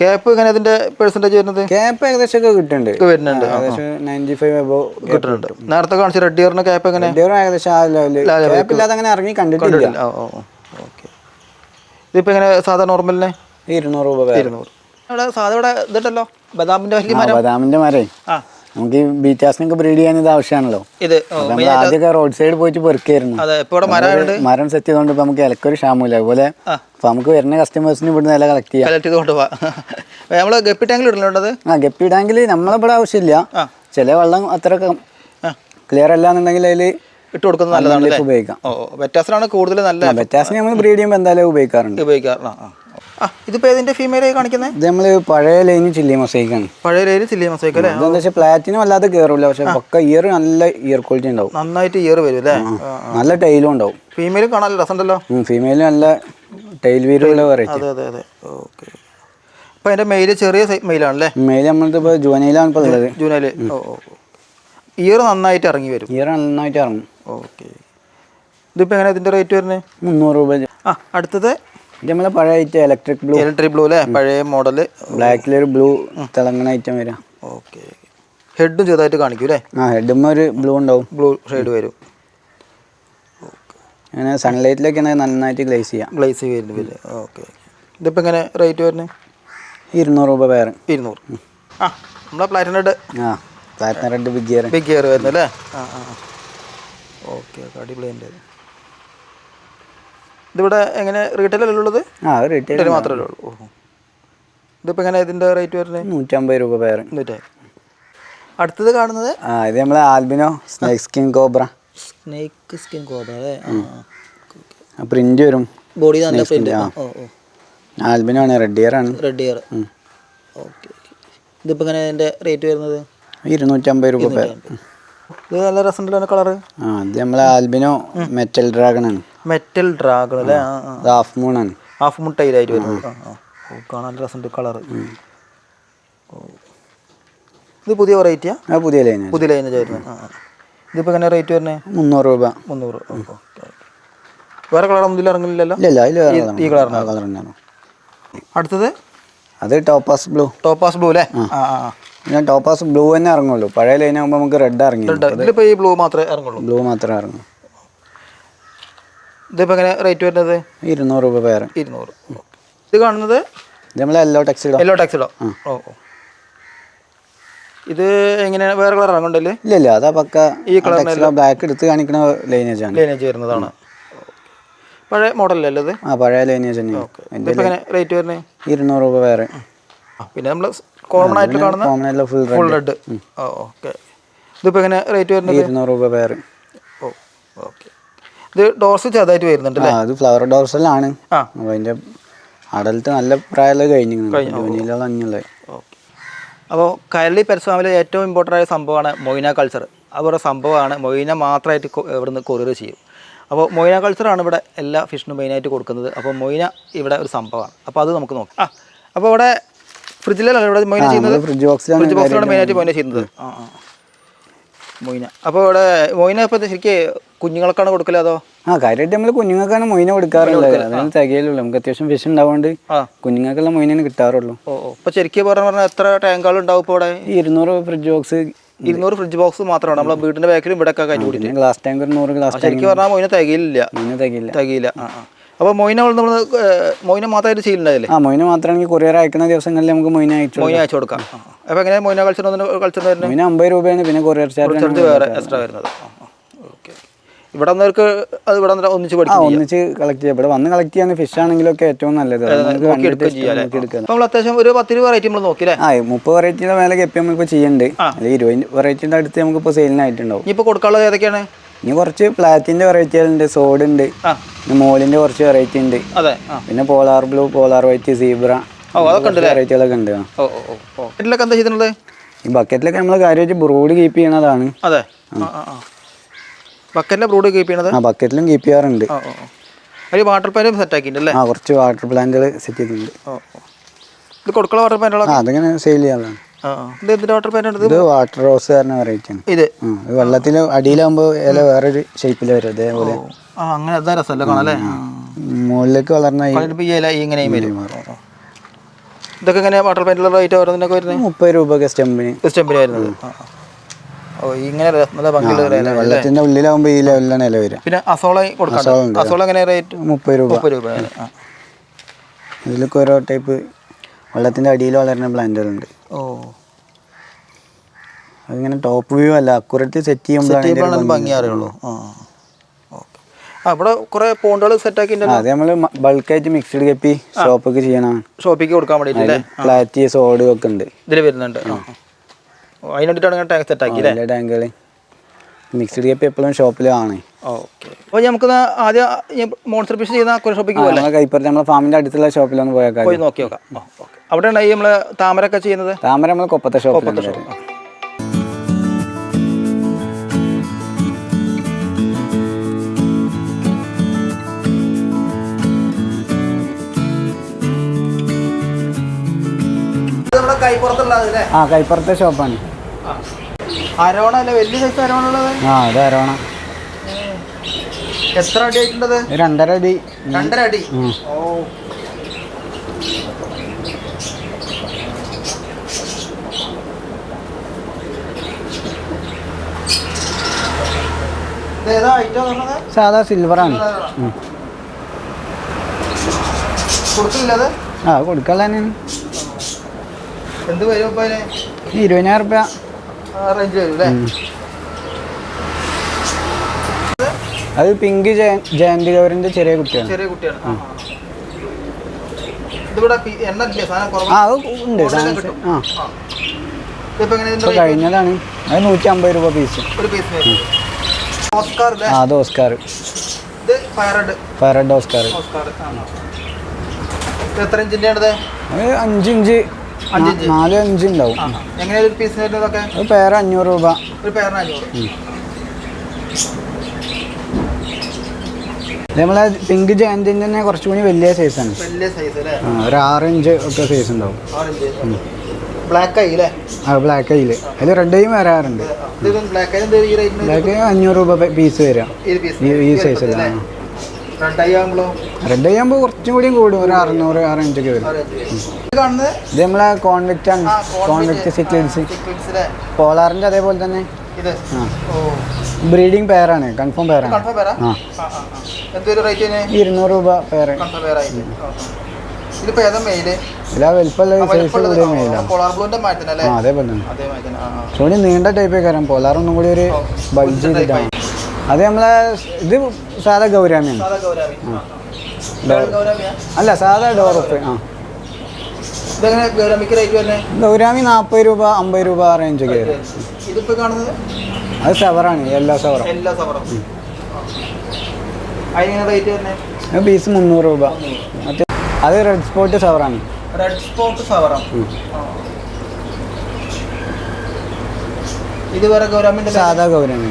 ക്യാപ്പ് എങ്ങനെ അതിന്റെ പെർസെന്റേജ് വരുന്നത്? ക്യാപ്പ് ഏകദേശം ഒക്കെ കിട്ടുന്നുണ്ട് വരുന്നുണ്ട് ഏകദേശം നയന്റി ഫൈവ് എബോ കിട്ടുന്നുണ്ട്. നേരത്തെ കാണിച്ച റെഡ് ഇയറിന്റെ ക്യാപ്പ് എങ്ങനെ? ഏകദേശം ആ ലെവൽ ക്യാപ്പ് ഇല്ലാതെ അങ്ങനെ ഇറങ്ങി കണ്ടിട്ടില്ല. ഓക്കെ. ഇതിപ്പോ എങ്ങനെ സാധാ നോർമലിനെ ഇരുന്നൂറ് രൂപ ഇരുന്നൂറ്. ഇവിടെ സാധാ ഇവിടെ ഇതുണ്ടല്ലോ? ബദാമിന്റെ വലിയ മരം? ബദാമിന്റെ മരേ. ആ. നമുക്ക് ഈ ബീറ്റാസിനൊക്കെ ബ്രീഡ് ചെയ്യാൻ ഇത് ആവശ്യമാണല്ലോ. ഇത്. നമ്മൾ ആദ്യമൊക്കെ റോഡ് സൈഡ് പോയിട്ട് പെറുക്കായിരുന്നു മരം സെറ്റ് ചെയ്തോണ്ട് ഇപ്പൊ നമുക്ക് ഇലക്കൊരു ക്ഷാമില്ല അതുപോലെ അപ്പൊ നമുക്ക് വരുന്ന കസ്റ്റമേഴ്സിന് ഇവിടുന്ന് ഇല കളക്ട് ചെയ്യാം. കളക്ട് ചെയ്ത് കൊണ്ടുപോവാം നമ്മൾ ഗപ്പി ടാങ്കിൽ ഇടലുണ്ടത് ആ ഗപ്പി ടാങ്കിൽ നമ്മളിവിടെ ആവശ്യമില്ല. ചില വെള്ളം അത്ര ക്ലിയർ അല്ല എന്നുണ്ടെങ്കിൽ അതിൽ ഇട്ട് കൊടുക്കുന്നത് നല്ലതാണ് ഉപയോഗിക്കാം. ഓ വ്യത്യാസമാണ് കൂടുതൽ നല്ല ബെറ്റാസിന് നമ്മൾ ബ്രീഡ് ചെയ്യുമ്പോൾ എന്തായാലും ഉപയോഗിക്കാറുണ്ട്. ഉപയോഗിക്കാറുണ്ട് ആ. ആ ഇതിന്റെ ഫീമെയിലായി കാണിക്കുന്നത് നമ്മൾ പഴയ ലൈന് ചില്ലി മൊസൈക്കാണ് പഴയ ലൈന് ചില്ലി മൊസൈക്ക് അല്ലേ? വെച്ചാൽ പ്ലാറ്റിനും അല്ലാതെ കയറില്ല പക്ഷെ പക്ക ഇയർ നല്ല ഇയർ ക്വാളിറ്റി ഉണ്ടാവും. നന്നായിട്ട് ഇയർ വരും അല്ലേ? നല്ല ടൈലും ഉണ്ടാവും. ഫീമെയിൽ കാണാൻ രസമുണ്ടല്ലോ? ഫീമെയിൽ നല്ല ടൈൽ വീരുള്ള വെറൈറ്റി അതെ അതെ അതെ. ഓക്കെ. അപ്പോൾ അതിന്റെ മെയിൽ ചെറിയ മെയിലാണല്ലേ മെയിൽ നമ്മളിത് ഇപ്പോൾ ജുവനയിലാണ് ഇപ്പോൾ ഉള്ളത്. ജൂനൈൽ ഓ ഓ ഇയർ നന്നായിട്ട് ഇറങ്ങി വരും. ഇയർ നന്നായിട്ട് ഇറങ്ങും. ഓക്കെ. ഇതിപ്പോൾ എങ്ങനെ ഇതിന്റെ റേറ്റ് വരുന്നത്? മുന്നൂറ് രൂപ. ആ അടുത്തത് ഇത് നമ്മളെ പഴയ item electric blue electric blue അല്ലേ പഴയ മോഡൽ ബ്ലാക്കിലൊരു ബ്ലൂ തിളങ്ങണ ഐറ്റം വരാം. ഓക്കെ ഹെഡും ചെറുതായിട്ട് കാണിക്കും അല്ലേ ആ ഹെഡും ഒരു ബ്ലൂ ഉണ്ടാവും. ബ്ലൂ ഷെയ്ഡ് വരും. അങ്ങനെ സൺലൈറ്റിലൊക്കെ നന്നായിട്ട് ഗ്ലേസ് ചെയ്യാം. ഗ്ലേസ് വരുന്നു വരും. ഓക്കെ ഇതിപ്പോൾ എങ്ങനെ റേറ്റ് വരുന്നത് ഇരുന്നൂറ് രൂപ പേര് ഇരുന്നൂറ്. ആ നമ്മളെ പ്ലാറ്റിനഡ് ആ platinum red big ear big ear വരുന്നത് ആ ആ ഓക്കെ ഓക്കെ അടിപൊളി ഉണ്ട് ഇതിവിടെ എങ്ങനെ റീറ്റെയിലല്ലേ ഉള്ളത്? ആ റീറ്റെയിൽ മാത്രമേ ഉള്ളൂ. ഓഹോ. ഇതിപ്പോൾ എങ്ങനെ ഇതിന്റെ റേറ്റ് വരുന്നത്? നൂറ്റമ്പത് രൂപ പേര് അടുത്തത് കാണുന്നത്? ആ ഇത് നമ്മളെ albino snake skin cobra snake skin അല്ലേ? ആ പ്രിന്റ് വരും. ബോഡി നല്ല പ്രിന്റ് ആ. ആൽബിനോ ആണ് റെഡ് ഇയർ ആണ്. റെഡ് ഇയർ ഓക്കെ ഇതിപ്പോൾ എങ്ങനെ ഇതിന്റെ റേറ്റ് വരുന്നത്? ഇരുന്നൂറ്റമ്പത് രൂപ പേര് ഇത് നല്ല രസമുണ്ടല്ലോ കളർ ആ ഇത് നമ്മളെ ആൽബിനോ മെറ്റൽ ഡ്രാഗൺ ആണ്. മെറ്റൽ ഡ്രാഗൺ അല്ലേ? ഹാഫ് മൂൺ ആണ്. ഹാഫ് മൂൺ വരുന്നത്. ആയിട്ട് ആ. ഓ കാണാൻ നല്ല രസമുണ്ട് കളറ് ഇത് പുതിയ വെറൈറ്റിയാ പുതിയ ലൈന പുതിയ ലൈന വരുന്നത്. ആ ആ. ഇതിപ്പോൾ എങ്ങനെ റേറ്റ് വരുന്നത് മുന്നൂറ് രൂപ. മുന്നൂറ്. വേറെ കളറൊന്നും ഇതിൽ ഇറങ്ങില്ലല്ലോ ഇല്ല ഇല്ല അതിൽ ഈ കളറിനാണ് കളർ അടുത്തത്? അത് ടോപ്പാസ് ബ്ലൂ ടോപ്പാസ് ബ്ലൂ അല്ലേ? ഞാൻ ടോപ്പാസ് ബ്ലൂ തന്നെ ഇറങ്ങുള്ളൂ. പഴയ ലൈൻ ആകുമ്പോൾ നമുക്ക് റെഡ് ഇറങ്ങി ഇതിലിപ്പോൾ ഈ ബ്ലൂ മാത്രമേ ഇറങ്ങുള്ളൂ. ബ്ലൂ മാത്രമേ ഇറങ്ങൂ ഇതിപ്പോൾ എങ്ങനെ റേറ്റ് വരുന്നത്? ഇരുന്നൂറ് രൂപ പേര്. ഇരുന്നൂറ്. ഇത് കാണുന്നത്? ഇത് നമ്മളെ എല്ലോ ടാക്സിഡോ എല്ലോ ടാക്സിഡോ ഓ ഓ. ഇത് എങ്ങനെയാണ് വേറെ കളർ ഇറങ്ങണ്ടല്ലേ ഇല്ല ഇല്ല. അതാ പക്ക ഈ ബ്ലാക്ക് എടുത്ത് കാണിക്കുന്ന ലൈനേജ് ആണ്. ലൈനേജ് വരുന്നതാണ്. പഴയ മോഡലല്ലേ ഇത്? ആ പഴയ ലൈനേജ് തന്നെയാണ് എങ്ങനെ റേറ്റ് വരുന്നത് ഇരുന്നൂറ് രൂപ വേറെ പിന്നെ നമ്മൾ കോമൺ ആയിട്ട് കാണുന്ന common full full red okay ഇതിപ്പോൾ എങ്ങനെ റേറ്റ് വരുന്നത്? ഇരുന്നൂറ് രൂപ വേറെ ഓ ഓക്കെ ഇത് ഡോർസ് ചെറുതായിട്ട് വരുന്നുണ്ട് അത് ഫ്ലവർ ഡോർസലാണ് അതിന്റെ അടലത്ത് നല്ല പ്രായമുള്ള കഴിഞ്ഞു ജൂനിയിലുള്ള അഞ്ഞുള്ളത് ഓക്കെ. അപ്പോൾ കരളി പരിശ്രമത്തിലെ ഏറ്റവും ഇമ്പോർട്ടന്റ് ആയ സംഭവമാണ് മൊയ്ന കൾച്ചർ അതുപോലെ സംഭവമാണ് മൊയ്ന മാത്രമായിട്ട് ഇവിടുന്ന് കൊറിയർ ചെയ്യും. അപ്പോൾ മൊയ്ന കൾച്ചറാണ് ഇവിടെ എല്ലാ ഫിഷിനും മെയിനായിട്ട് കൊടുക്കുന്നത്. അപ്പോൾ മൊയ്ന ഇവിടെ ഒരു സംഭവമാണ്. അപ്പോൾ അത് നമുക്ക് നോക്കാം. ആ അപ്പോൾ ഇവിടെ ഫ്രിഡ്ജിലല്ല ഇവിടെ മൊയ്ന ചെയ്യുന്നത്? ഫ്രിഡ്ജ് ബോക്സിലാണ് ഫ്രിഡ്ജ് ബോക്സിലാണ് മെയിനായിട്ട് മൊയ്ന ചെയ്യുന്നത്. ആ ആ. മൊയ്ന. അപ്പോൾ ഇവിടെ മൊയ്ന ഇപ്പോൾ ശരിക്കും കുഞ്ഞുങ്ങൾക്കാണ് കൊടുക്കൽ അതോ? ആ കാര്യമായിട്ട് നമ്മൾ കുഞ്ഞുങ്ങൾക്കാണ് മൊയ്ന കൊടുക്കാറുള്ളത്. അതിന് തികയിലുള്ളൂ നമുക്ക് അത്യാവശ്യം ഫിഷ് ഉണ്ടാവുകൊണ്ട് കുഞ്ഞുങ്ങൾക്കുള്ള മൊയ്നാണ് കിട്ടാറുള്ളൂ. ഓ ഇപ്പോൾ ശരിക്കും പറഞ്ഞു പറഞ്ഞാൽ എത്ര ടാങ്കുകൾ ഉണ്ടാവും ഇപ്പോൾ ഇവിടെ ഇരുന്നൂറ് ഫ്രിഡ്ജ് ബോക്സ് ഇരുന്നൂറ് ഫ്രിഡ്ജ് ബോക്സ് മാത്രമാണ്. നമ്മളെ വീടിന്റെ ബാക്കിലും ഇവിടെ ഒക്കെ കഴിഞ്ഞു കൂടി ഗ്ലാസ് ടാങ്ക് നൂറ് ഗ്ലാസ് ശരിക്കും പറഞ്ഞാൽ മൊയ്ന തികയില്ല. മൊയ്ന തികയില്ല. തികയില്ല. ആ ആ. അപ്പോൾ മൊയ്ന നമ്മൾ മൊയ്ന മാത്രമായിട്ട് ചെയ്യുന്നുണ്ടായില്ലേ ആ മൊയിന മാത്രമാണെങ്കിൽ കൊറിയർ അയക്കുന്ന ദിവസങ്ങളിൽ നമുക്ക് മൊയിന അയച്ചു മൊയിന അയച്ചു കൊടുക്കാം. അപ്പോൾ എങ്ങനെ മൊയിന കൾച്ചർ കൾച്ചർ വരുന്നത് മൊയിന അമ്പത് രൂപയാണ് പിന്നെ കൊറിയർ ചാർജ് വേറെ എക്സ്ട്രാ വരുന്നത്. ഓക്കെ. ഇവിടെ വന്നവർക്ക് അത് ഇവിടെ ഒന്നിച്ച് പഠിക്കാം ഒന്നിച്ച് കളക്ട് ചെയ്യാം ഇവിടെ വന്ന് കളക്ട് ചെയ്യാൻ ഫിഷ് ആണെങ്കിലും ഒക്കെ ഏറ്റവും നല്ലത്. നമ്മൾ അത്യാവശ്യം ഒരു പത്ത് വെറൈറ്റി റേറ്റ് നമ്മൾ നോക്കില്ലേ ആ മുപ്പത് വെറൈറ്റിയുടെ മേലെ കെപ്പി നമ്മളിപ്പോൾ ചെയ്യുന്നുണ്ട്. അല്ലെങ്കിൽ ഇരുപത് വെറൈറ്റിന്റെ അടുത്ത് നമുക്കിപ്പോൾ സെയിലിനായിട്ടുണ്ടാവും ഇപ്പൊ കൊടുക്കാനുള്ളത് ഏതൊക്കെയാണ്? ഇനി കുറച്ച് പ്ലാറ്റിന്റെ വെറൈറ്റികൾ ഉണ്ട് സോഡ് ഉണ്ട് മോളിന്റെ കുറച്ച് വെറൈറ്റി ഉണ്ട്. പിന്നെ polar blue polar white zebra വെറൈറ്റികളൊക്കെ ഉണ്ട് എന്താ ചെയ്തിട്ടുള്ളത്? ഈ ബക്കറ്റിലൊക്കെ നമ്മൾ കാര്യമായിട്ട് ബ്രോഡ് കീപ്പ് ചെയ്യണതാണ്. അതെ. ബക്കറ്റിലെ ബ്രൂഡ് കീപ്പ് ചെയ്യണത്? ആ ബക്കറ്റിലും കീപ്പ് ചെയ്യാറുണ്ട്. ഒരു വാട്ടർ സെറ്റ് ആക്കിയിട്ടുണ്ടല്ലേ ആ കുറച്ച് വാട്ടർ പ്ലാന്റുകൾ സെറ്റ് ചെയ്തിട്ടുണ്ട്. ഇത് വാട്ടർ അതങ്ങനെ സെയിൽ ചെയ്യാറുള്ളതാണ് ആ ഇത് വാട്ടർ പാന്റ് ഇത് വാട്ടർ റോസ് പറഞ്ഞ വെറൈറ്റി ആണ് ഇത് വെള്ളത്തിൽ അടിയിലാകുമ്പോ ഇല വേറൊരു ഷേപ്പിൽ വരും അതേപോലെ ആ അങ്ങനെ അതാ രസമല്ല കാണാം അല്ലേ? മുകളിലേക്ക് വളർന്ന ഇല ഇങ്ങനെയും വരും. ഇതൊക്കെ ഇങ്ങനെ വാട്ടർ പാന്റുള്ള റേറ്റ് ഓരോന്നിനൊക്കെ വരുന്നത്? മുപ്പത് രൂപ ഒക്കെ സ്റ്റെമ്പിന് സ്റ്റെമ്പിന് വരുന്നത്. ഓ ഇങ്ങനെ നല്ല ഭംഗിയുള്ള വെള്ളത്തിന്റെ ഉള്ളിലാകുമ്പോൾ ഈ ലെവലിലാണ് ഇല വരും. പിന്നെ അസോള കൊടുക്കാം അസോള. എങ്ങനെ റേറ്റ് മുപ്പത് രൂപ. മുപ്പത് രൂപ? ഇതിലൊക്കെ ഓരോ ടൈപ്പ് വെള്ളത്തിന്റെ അടിയിൽ വളരുന്ന പ്ലാന്റുകളുണ്ട്. ഓ. അതിങ്ങനെ ടോപ്പ് വ്യൂ അല്ല അക്കുറേറ്റ് സെറ്റ് ചെയ്യുമ്പോഴാണ് ഭംഗി. അറിയുള്ളൂ ആ ഇവിടെ കുറേ പോണ്ടുകൾ സെറ്റ് ആക്കി അത് നമ്മൾ ബൾക്കായിട്ട് മിക്സ്ഡ് കപ്പി ഷോപ്പൊക്കെ ചെയ്യണം ഷോപ്പിക്ക് കൊടുക്കാൻ വേണ്ടിയിട്ട് ഫ്ലാറ്റ് സോഡ് ഒക്കെ ഉണ്ട്. ഇതിൽ വരുന്നുണ്ട്. ആ ഓ, അതിന് വേണ്ടിയിട്ടാണ് ഇങ്ങനെ ടാങ്ക് സെറ്റ് ആക്കി ടാങ്കുകൾ മിക്സ്ഡ് കപ്പി എപ്പോഴും ഷോപ്പിലാണ് ഓക്കെ. അപ്പോൾ നമുക്ക് ആദ്യം മോൺസ്റ്റർ ഫിഷ് ചെയ്യുന്ന കുറേ ഷോപ്പിക്ക് പോകാം നമ്മളെ കൈപ്പുറത്ത് നമ്മളെ ഫാമിന്റെ അടുത്തുള്ള ഷോപ്പിലൊന്ന് പോയേക്കാം പോയി നോക്കി നോക്കാം. ഓക്കെ. അവിടെയാണ് ഈ നമ്മൾ താമരൊക്കെ ചെയ്യുന്നത്? താമര നമ്മൾ കൊപ്പത്തെ ഷോപ്പിലുണ്ട് ഷോപ്പ് നമ്മുടെ ആ കൈപ്പുറത്തെ ഷോപ്പാണ് അരോണ അല്ലേ? വലിയ സൈസ് അരോണ ഉള്ളത്? ആ അത് അരോണ. എത്ര അടി ആയിട്ടുള്ളത്? രണ്ടര അടി. രണ്ടര അടി. ഓ. സാധാ സിൽവറാണ് ആ എന്ത് വരും ഇപ്പൊ ഇരുപതിനായിരം റുപ്യ. റേഞ്ച് വരും അല്ലേ അത് പിങ്ക് ജയന്തി ഗൗരിന്റെ ചെറിയ കുട്ടിയാണ്. ചെറിയ കുട്ടിയാണ്. കഴിഞ്ഞതാണ്. അത് നൂറ്റി അമ്പത് രൂപ പീസ് അത് ഓസ്കാർ. Fire red Oscar. ഓസ്കാർ ഇത് എത്ര ഇഞ്ചിന്റെ ആണത് അത് അഞ്ച് ഇഞ്ച് അഞ്ച് നാ- ഇഞ്ച്. നാല് അഞ്ച് ഉണ്ടാവും. പേര് അഞ്ഞൂറ് രൂപ. ഒരു പേരിന് അഞ്ഞൂറ് നമ്മളെ പിങ്ക് ജയന്തി തന്നെ കുറച്ചുകൂടി വലിയ സൈസാണ് വലിയ സൈസ് അല്ലേ? ആ ഒരു ആറ് ഇഞ്ച് ഒക്കെ സൈസ് ഉണ്ടാവും. ബ്ലാക്ക് ആയി അല്ലേ ആ ബ്ലാക്ക് അതിൽ റെഡ് ആയും വരാറുണ്ട്. ബ്ലാക്ക് ആയി ഈ റേറ്റിന് ബ്ലാക്ക് അഞ്ഞൂറ് രൂപ പീസ് വരിക ഈ പീസ് ഈ ഈ സൈസിൽ റെഡ് ആയി ആകുമ്പോഴോ റെഡ് ഐ ആകുമ്പോൾ കുറച്ചും കൂടിയും കൂടും. ഒരു അറുന്നൂറ് ആറ് ഇഞ്ചൊക്കെ വരും. ഇത് കാണുന്നത്? ഇത് നമ്മളെ കോൺവെക്റ്റ് ആണ് കോൺവെക്റ്റ് സിക്ലിഡ്സ് സിക്വൻസിലെ പോളാറിന്റെ അതേപോലെ തന്നെ. ഇത്? ബ്രീഡിങ് പെയറാണ് കൺഫേം പെയറാണ് കൺഫേം. എന്തൊരു റേറ്റ് ഇരുന്നൂറ് രൂപ പെയർ കൺഫേം ഇതിപ്പോ ഏതാ മെയിൽ സോണി നീണ്ട ടൈപ്പ് കയറാം പോലാർ ഒന്നും കൂടി ഒരു ബൾജ് ചെയ്തിട്ടാണ് അത് നമ്മളെ ഇത് സാധാ ഗൗരാമിയാണ്. അല്ല സാധാ ഡോറുപ്പ് ആ. ഇതെങ്ങനെ ഗൗരാമിക്ക് റേറ്റ് വരുന്നത് ഗൗരാമി നാൽപ്പത് രൂപ അമ്പത് രൂപ ആ റേഞ്ചൊക്കെ വരും. ഇതിപ്പോ കാണുന്നത്? അത് സെവറാണ് എല്ലാ സെവറും എല്ലാ സവറും അതിനെങ്ങനെ റേറ്റ് വരുന്നത് പീസ് മുന്നൂറ് രൂപ. മറ്റേ അത് റെഡ് സ്പോട്ട് സെവറാണ് റെഡ് സ്പോട്ട് സവറം ഇത് വേറെ ഗൗരാമിന്റെ സാധാ ഗൗരാമി.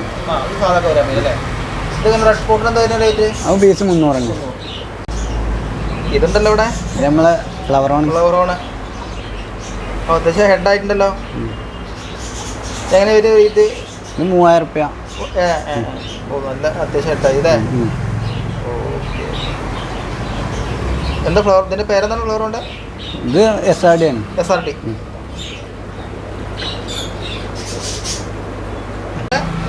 സാധാ ഗൗരാമി അല്ലേ? ഇതെങ്ങനെ റെഡ് സ്പോട്ടിന് എന്താ റേറ്റ് അത് പീസ് മുന്നൂറുണ്ട് ഇതുണ്ടല്ലോ ഇവിടെ. നമ്മളെ ഫ്ലവർ ഫ്ലവറോണ് ഓ അത്യാവശ്യം ഹെഡ് ആയിട്ടുണ്ടല്ലോ. എങ്ങനെ വരും റേറ്റ് ഇത് മൂവായിരം റുപ്യ. ഓ നല്ല അത്യാവശ്യം ഹെഡായി ഇതേ എന്താ ഫ്ലവർ ഇതിന്റെ പേരെന്താണ് ഫ്ലവർ ഉണ്ട് ഇത് എസ് ആർ ഡി ആണ്. എസ് ആർ ഡി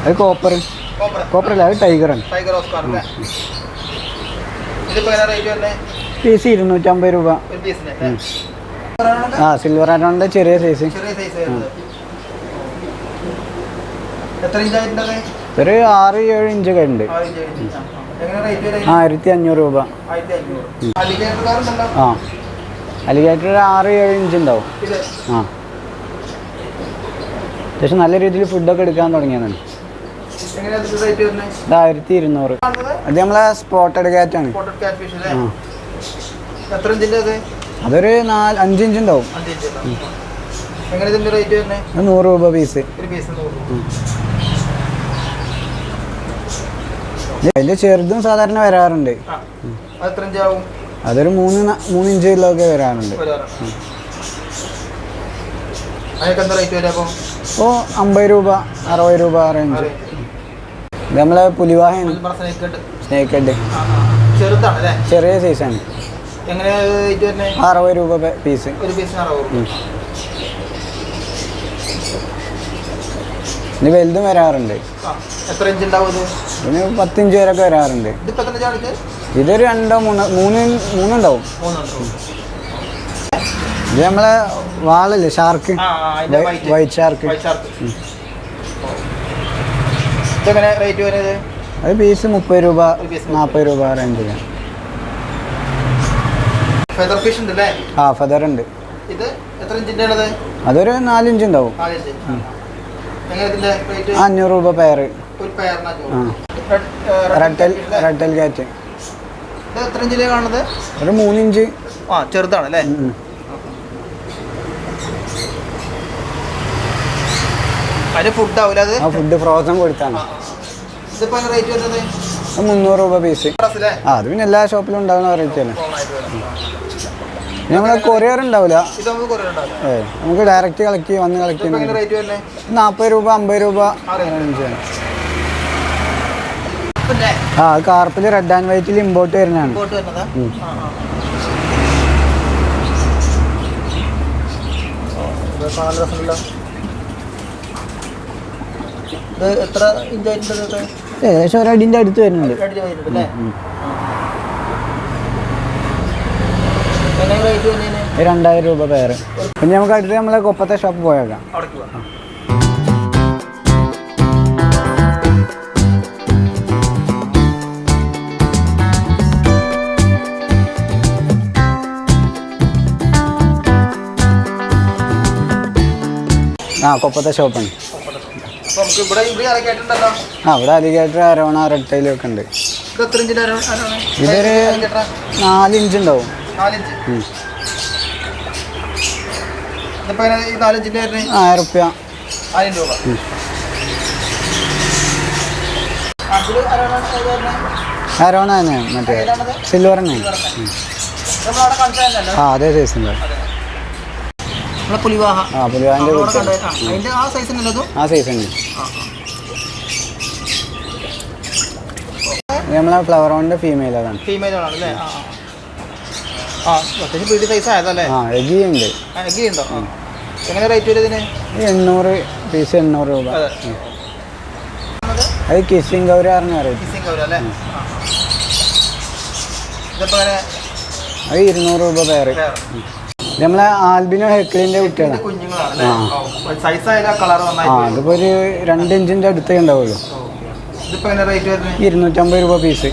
അത് കോപ്പർ കോപ്പർ അല്ല അത് ആണ്. ടൈഗർ ഓസ്കാർ പീസ് ഇരുന്നൂറ്റമ്പത് രൂപ. ഒരു പീസിന് ആ സിൽവർ ആരോണിന്റെ ചെറിയ സൈസ് ഒരു ആറ് ഏഴ് ഉണ്ട്. ഇഞ്ച് റേറ്റ് വരുന്നത് ആയിരത്തി അഞ്ഞൂറ്. രൂപ ആ. അലിഗേറ്റർ ഒരു ആറ് ഏഴ് ഇഞ്ച് ഉണ്ടാവും. ആ. അത്യാവശ്യം നല്ല രീതിയിൽ ഫുഡൊക്കെ എടുക്കാൻ തുടങ്ങിയതാണ്. ഇത് ആയിരത്തി ഇരുന്നൂറ് അത് നമ്മളെ സ്പോട്ടഡ് കാറ്റാണ് ആ. എത്ര അതൊരു നാല് അഞ്ചിഞ്ച് ഉണ്ടാവും. നൂറ് രൂപ പീസ്. അതിൽ ചെറുതും സാധാരണ വരാറുണ്ട്. അതൊരു മൂന്ന് മൂന്ന് ഇഞ്ചിലൊക്കെ വരാറുണ്ട്. ഓ അമ്പത് രൂപ അറുപത് രൂപ റേഞ്ച് ഇത് നമ്മളെ പുലിവാഹയാണ് സ്നേക്ക് ഹെഡ് ചെറിയ സൈസാണ് അറുപത് രൂപ പീസ് ഒരു പീസിന് അറുപത് രൂപ. ഇത് വലുതും വരാറുണ്ട്. എത്ര ഇഞ്ച് ഉണ്ടാവും ഇതിന് പത്തിഞ്ച് വരെയൊക്കെ വരാറുണ്ട്. ഇതൊരു രണ്ടോ മൂന്നോ മൂന്ന് മൂന്നുണ്ടാവും. മൂന്നുണ്ട് ഇത് നമ്മളെ വാളല്ലേ ഷാർക്ക്. വൈറ്റ് ഷാർക്ക് അത് പീസ് മുപ്പത് രൂപ നാൽപ്പത് രൂപ റേഞ്ചിലാണ് ഫെദർ ഫിഷ് ഉണ്ട് അല്ലേ ആ ഫെദർ ഉണ്ട്. ഇത് എത്ര ഇഞ്ചിന്റെ ഉള്ളത് അതൊരു നാലിഞ്ച് ഉണ്ടാവും. അഞ്ഞൂറ് രൂപ പെയർ ഒരു റെഡ്ടെൽ? റെട്ടൽ കാറ്റ് ഇത് എത്ര ഇഞ്ചിലെ കാണുന്നത്? ഒരു മൂന്നിഞ്ച്. ആ ചെറുതാണ് അല്ലേ. അതിന് ഫുഡ് ആവില്ല അത്? ഫുഡ് ഫ്രോസൺ കൊടുത്താണ്. മുന്നൂറ് രൂപ പീസ് ആ അത് പിന്നെ എല്ലാ ഷോപ്പിലും ഉണ്ടാകുന്ന റേറ്റ് തന്നെ നമ്മളെ കൊറിയർ ഉണ്ടാവില്ല നമുക്ക് ഡയറക്റ്റ് കളക്ട് വന്ന് കളക്ട് ചെയ്യണം നാൽപ്പത് രൂപ അമ്പത് രൂപ. ആ കാർപ്പിൽ റെഡ് ആൻഡ് വൈറ്റിൽ ഇമ്പോർട്ട് വരുന്നതാണ്. ഏകദേശം ഒരു അടിന്റെ അടുത്ത് ആ ആ ഇത് കാണാൻ രസമുണ്ടല്ലോ ഇത് എത്ര ഇഞ്ചായിട്ടുണ്ട് ഇത് ഏകദേശം ഒരു അടിന്റെ അടുത്ത് വരുന്നുണ്ട് അടിച്ച് വരുന്നുണ്ട് അല്ലേ എങ്ങനെ റേറ്റ് വരുന്നതിന് ഒരു രണ്ടായിരം രൂപ പേര് പിന്നെ നമുക്ക് അടുത്ത് നമ്മളെ കൊപ്പത്തെ ഷോപ്പ് പോയേക്കാം. ആ കൊപ്പത്തെ ഷോപ്പാണ് ആ ഇവിടെ അലിഗേറ്റർ അരവണ റെഡ് ഒക്കെ ഉണ്ട്. ഇതൊരു നാല് ഇഞ്ച് ഉണ്ടാവും. നാലിഞ്ച്. എങ്ങനെ ഈ വരുന്നത്? ആയിരം റുപ്യ ആയിരം രൂപ. അതിൽ ആരാണ് ഇത് വരുന്നത്? അരോണ തന്നെ മറ്റേ ഏതാണത്? സിൽവർ തന്നെ നമ്മളവിടെ കാണിച്ചതല്ലോ? ആ അതേ സൈസ് ഉണ്ട്. നമ്മളെ പുലിവാഹ. ആ പുലിവാന്റെ നമ്മളവിടെ കുട്ടി കണ്ടത് ആ, അതിന്റെ ആ സൈസിനല്ലോ അതും ആ സൈസ് നമ്മളെ ഫ്ലവർ ഓണിന്റെ ഫീമെയിൽ അതാണ് ഫീമെയിൽ ആണ് അല്ലേ? ആ ആ. പീടി സൈസ് ആയതല്ലേ? ആ എഗി ഉണ്ട് എഗി ഉണ്ടോ എങ്ങനെ റേറ്റ് വരും ഇതിന്? എണ്ണൂറ് പീസ് എണ്ണൂറ് രൂപ. അതെ. ഗൗരി പറഞ്ഞ അത് ഇരുന്നൂറ് പേര് നമ്മളെ ആൽബിനോ ഹെക്ലിന്റെ കുട്ടിയാണ് കുട്ടികളാണ് ആ. അതിപ്പോൾ ഒരു രണ്ട് ഇഞ്ചിന്റെ അടുത്തേ ഉണ്ടാവുള്ളൂ. ഇരുന്നൂറ്റമ്പത് രൂപ പീസ്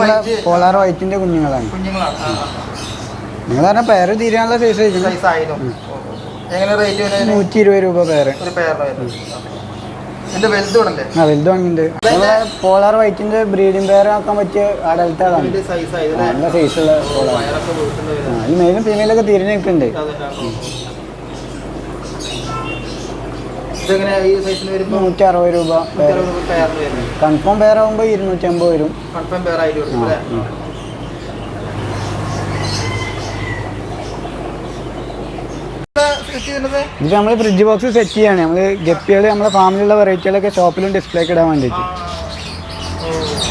നമ്മളെ പോളാർ വൈറ്റിന്റെ കുഞ്ഞുങ്ങളാണ്. നിങ്ങൾ പറഞ്ഞ പേര് തീരാനുള്ള സൈസ് ആയാലും. എങ്ങനെ റേറ്റ് വരുന്നത് നൂറ്റി ഇരുപത് രൂപ പേര് ഒരു വലുത് ആ വലുത് വാങ്ങിണ്ട് നമ്മളെ പോളാർ വൈറ്റിന്റെ ബ്രീഡിംഗ് പേരാക്കാൻ ആക്കാൻ പറ്റിയ അടൽത്താണ് ഇതിന്റെ സൈസ് നല്ല സൈസുള്ള പോളാർ വയറൊക്കെ വീട്ടിൽ മെയിലും ഫീമെയിലൊക്കെ തിരിഞ്ഞ് നിൽക്കുന്നുണ്ട്. ഇതെങ്ങനെ ഈ സൈസിന് വരുമ്പോ നൂറ്റി രൂപ പെയറിന് വരുന്നത്. കൺഫേം പെയർ ആകുമ്പോൾ ഇരുന്നൂറ്റമ്പത് വരും. കൺഫേം പെയർ ആയിട്ട് വരും അല്ലേ? ഇത് നമ്മൾ ഫ്രിഡ്ജ് ബോക്സ് സെറ്റ് ചെയ്യാണ്. നമ്മൾ ഗപ്പികൾ നമ്മളെ ഫാമിലുള്ള വെറൈറ്റികളൊക്കെ ഷോപ്പിലും ഡിസ്പ്ലേക്ക് ഇടാൻ വേണ്ടിയിട്ട്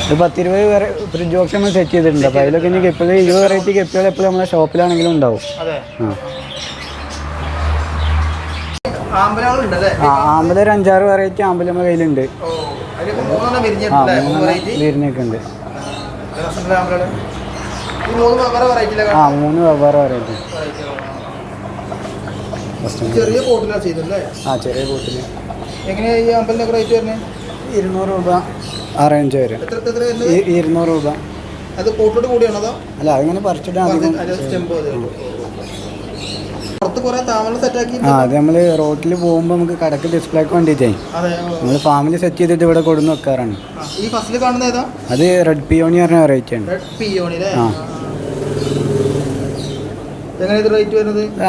ഒരു പത്തിരുപത് വരെ ഫ്രിഡ്ജ് ബോക്സ് നമ്മൾ സെറ്റ് ചെയ്തിട്ടുണ്ട്. അപ്പോൾ അതിലൊക്കെ ഇനി ഗപ്പികൾ ഇരുപത് വെറൈറ്റി ഗപ്പികൾ എപ്പോഴും നമ്മളെ ഷോപ്പിലാണെങ്കിലും ഉണ്ടാവും. ആ. ആമ്പലുകളുണ്ട് അല്ലേ ആ ഒരു അഞ്ചാറ് വെറൈറ്റി ആമ്പല നമ്മുടെ കയ്യിലുണ്ട്. മൂന്നെണ്ണം ആ മൂന്ന് വെവ്വേറെ വെറൈറ്റി ചെറിയ ചെയ്തല്ലേ ആ ചെറിയ എങ്ങനെയാ ഈ അമ്പലിനൊക്കെ റേറ്റ് വരുന്നത്? ഇരുന്നൂറ് രൂപ ആ റേഞ്ച് വരും. ഇരുന്നൂറ് രൂപ. അത് കൂട്ടോട് കൂടിയാണോ അല്ല അതിങ്ങനെ പറിച്ചിട്ട് അധികം അത് സ്റ്റെമ്പ് പുറത്ത് കുറെ താമര സെറ്റാക്കി ആ അത് നമ്മൾ റോട്ടിൽ പോകുമ്പോൾ നമുക്ക് കടക്ക് ഡിസ്പ്ലേ വേണ്ടിയിട്ടേ. നമ്മൾ ഫാമിലി സെറ്റ് ചെയ്തിട്ട് ഇവിടെ കൊടുന്ന് വെക്കാറാണ്. അത് റെഡ് പിയോണി പറഞ്ഞ വെറൈറ്റി ആണ്. ആ.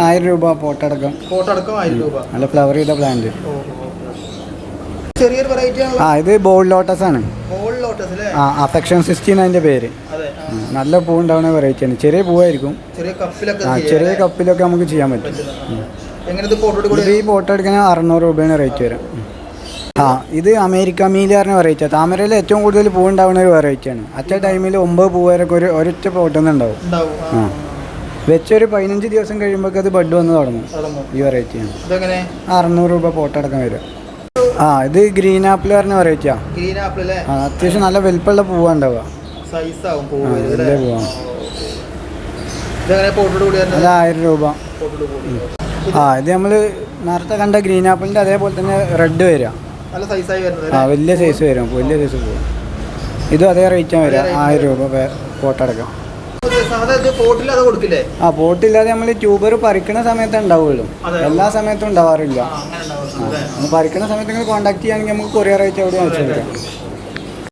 ആയിരം രൂപ പോട്ടടക്കം നല്ല ഫ്ലവർ ചെയ്ത പ്ലാന്റ് ആ ഇത് ബോൾ ലോട്ടസ് ആണ്. ബോൾ ലോട്ടസ് അല്ലേ ആ അഫെക്ഷൻ സിക്സ്റ്റീൻ അതിന്റെ പേര്. അതെ. നല്ല പൂ ഉണ്ടാവുന്ന ചെറിയ പൂവായിരിക്കും. ചെറിയ കപ്പിലൊക്കെ ആ ചെറിയ കപ്പിലൊക്കെ നമുക്ക് ചെയ്യാൻ പറ്റും. ഇത് ഫോട്ടോ ഈ ഫോട്ടോ എടുക്കാൻ അറുന്നൂറ് രൂപയാണ് റേറ്റ് വരാം. ആ ഇത് അമേരിക്ക മീലി പറഞ്ഞ വെറൈറ്റി താമരയിൽ ഏറ്റവും കൂടുതൽ പൂ ഉണ്ടാവുന്ന ഒരു വെറൈറ്റിയാണ് അറ്റ ടൈമിൽ ഒമ്പത് പൂ വരെ ഒരു ഒരൊറ്റ പോട്ടെന്ന് ഉണ്ടാവും. ഉണ്ടാവും ആ. വെച്ചൊരു പതിനഞ്ച് ദിവസം കഴിയുമ്പോൾ അത് ബഡ് വന്ന് തുടങ്ങും. ഈ വെറൈറ്റിയാണ് ആണ്. അറുന്നൂറ് രൂപ പോട്ടടക്കം വരും. ആ ഇത് ഗ്രീൻ ആപ്പിൾ പറഞ്ഞ വെറൈറ്റിയാണ് അത്യാവശ്യം നല്ല വലിപ്പമുള്ള പൂവാണ് ഉണ്ടാവുക. സൈസ് ആവും പൂ ആ വലിയ പൂവാണ് ഇതെങ്ങനെ ഫോട്ടോ കൂടി തന്നെ അത് ആയിരം രൂപ. ആ ഇത് നമ്മൾ നേരത്തെ കണ്ട ഗ്രീൻ ആപ്പിളിന്റെ അതേപോലെ തന്നെ റെഡ് വരിക. വരുന്നത് ആ വലിയ സൈസ് വരും. വലിയ സൈസ് പോകും ഇതും അതേ റേറ്റാണ് വരിക. ആയിരം രൂപ പോട്ടടക്കം ആ പോട്ടില്ലാതെ നമ്മൾ ട്യൂബർ പറിക്കണ സമയത്ത് ഉണ്ടാവുള്ളൂ. എല്ലാ സമയത്തും ഉണ്ടാവാറില്ല. പറിക്കണ സമയത്ത് നിങ്ങൾ കോൺടാക്ട് ചെയ്യുകയാണെങ്കിൽ നമുക്ക് കൊറിയർ റേറ്റ് എവിടെയാണ്